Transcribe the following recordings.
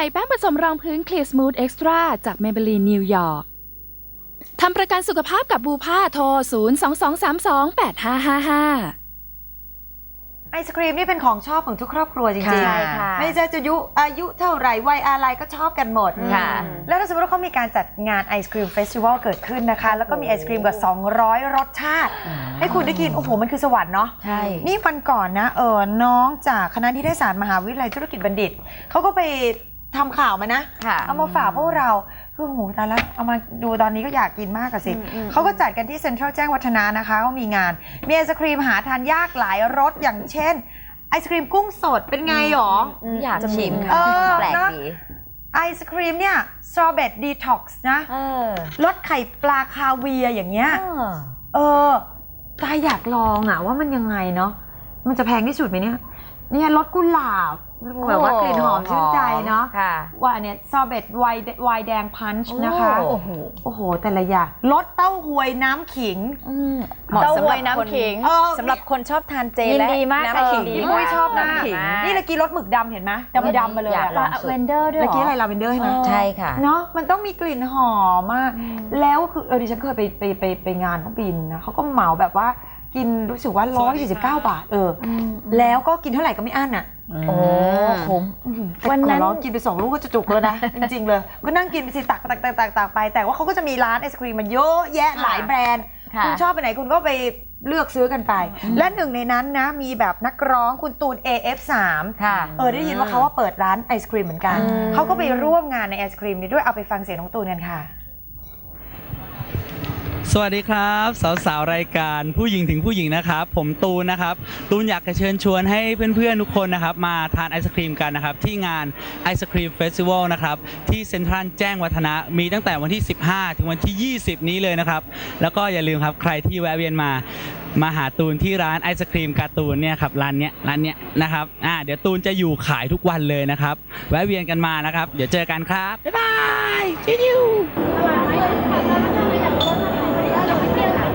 ม่แป้งผสมรองพื้น Clear Smooth Extra จาก Maybelline New York ทำประกันสุขภาพกับบูผ้าโทร 022328555ไอศครีมนี่เป็นของชอบของทุกครอบครัวจริงค่ะๆใช่ค่ะไม่ใช่จะอายุอายุเท่าไหร่วัยอะไรก็ชอบกันหมดค่ะ แล้วถ้าสมมติว่าเขามีการจัดงานไอศครีมเฟสติวัลเกิดขึ้นนะคะ แล้วก็มีไอศครีมกว่า 200 รสชาติ ให้คุณได้กิน โอ้โห มันคือสวรรค์เนาะใช่ นี่วันก่อนนะเออน้องจากคณะนิเทศศาสตร์มหาวิทยาลัยธุรกิจบัณฑิตเขาก็ไป ทำข่าวมานะ ค่ะ เอามาฝากพวกเราคือโหตายแล้วเอามาดูตอนนี้ก็อยากกินมากอะสิเขาก็จัดกันที่เซ็นทรัลแจ้งวัฒนะนะคะก็มีงาน มีไอศครีมหาทานยากหลายรสอย่างเช่น ไอศครีมกุ้งสดเป็นไงหรอ อยากชิมเอค่ะอแปลกเนอะดี ไอศครีมเนี่ยสตรอเบ r ดีท็อกซ์นะเออรสไข่ปลาคาเวียร์อย่างเงี้ย เออ เออตายอยากลองอะว่ามันยังไงเนาะ มันจะแพงที่สุดไหมเนี่ย เนี่ยรสกุหลาบแบบว่ากลิ่นหอมชื่นใจเนาะค่ะ ว่าอันเนี้ยซอเบตไวน์ไวน์แดงพันช์นะคะ โอ้โห โอ้โห แต่ละอย่างรสเต้าหวยน้ำขิง เหมาะเต้าสำหหวรับยน้ำขิงเออ สำหรับคนชอบทานเจยินและดีมากน้ำขิงค่ะพี่ปุ้ยชอบมากน้ำขิง นี่เมื่อกี้รสหมึกดำเห็นไหมดำดำๆมาเลยอยากอะลองสุดเวนเดอร์ด้วยเมื่อเหรกี้ออะไรลาเวนเดอร์ใช่ไหม ใช่ค่ะ เนาะมันต้องมีกลิ่นหอมมาก แล้วคือเออดิฉันเคยไปไปไปไปงานเขาบินนะเขาก็เหมาแบบว่า กินรู้สึกว่า 149 บาท เอออแล้วก็กินเท่าไหร่ก็ไม่อั้นอะโอ้คุ้มวันนั้น กินไปสองลูกก็จะจุกแล้วนะ จริง ๆ เลย ก็นั่งกินไปสิตักตักตักตักตักไป แต่ว่าเขาก็จะมีร้านไอศครีมมันเยอะแยะหลายแบรนด์ค่ะคุณชอบไปไหนคุณก็ไปเลือกซื้อกันไป และหนึ่งในนั้นนะ มีแบบนักร้องคุณตูน AF3 ค่ะเออได้ยินว่าเขาว่าเปิดร้านไอศครีมเหมือนกันอืมเขาก็ไปร่วมงานในไอศครีมนี้ด้วยเอาไปฟังเสียงน้องตูนกันค่ะ สวัสดีครับ สาวๆรายการผู้หญิงถึงผู้หญิงนะครับ ผมตูนนะครับ ตูนอยากจะเชิญชวนให้เพื่อนๆทุกคนนะครับ มาทานไอศครีมกันนะครับ ที่งานไอศครีมเฟสติวัลนะครับ ที่เซ็นทรัลแจ้งวัฒนะมีตั้งแต่วันที่ 15 ถึงวันที่ 20 นี้เลยนะครับ แล้วก็อย่าลืมครับใครที่แวะเวียนมามาหาตูนที่ร้านไอศครีมการ์ตูนเนี่ยครับร้านเนี้ยร้านเนี้ยนะครับอ่าเดี๋ยวตูนจะอยู่ขายทุกวันเลยนะครับ แวะเวียนกันมานะครับ เดี๋ยวเจอกันครับบ๊ายบายจิว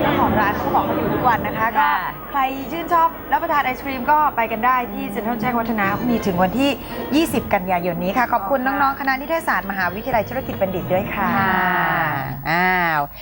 เจ้าของร้านเขาบอกเขาอยู่ทุก วันนะคะก็ค่ะ ใครชื่นชอบรับประทานไอศครีมก็ไปกันได้ที่เซ็นทรัลแจ้งวัฒนะมีถึงวันที่ 20 กันยายนนี้ค่ะ ขอบคุณน้อง ๆ คณะนิเทศศาสตร์มหาวิทยาลัยธุรกิจบัณฑิตด้วยค่ะค่ะอ้าว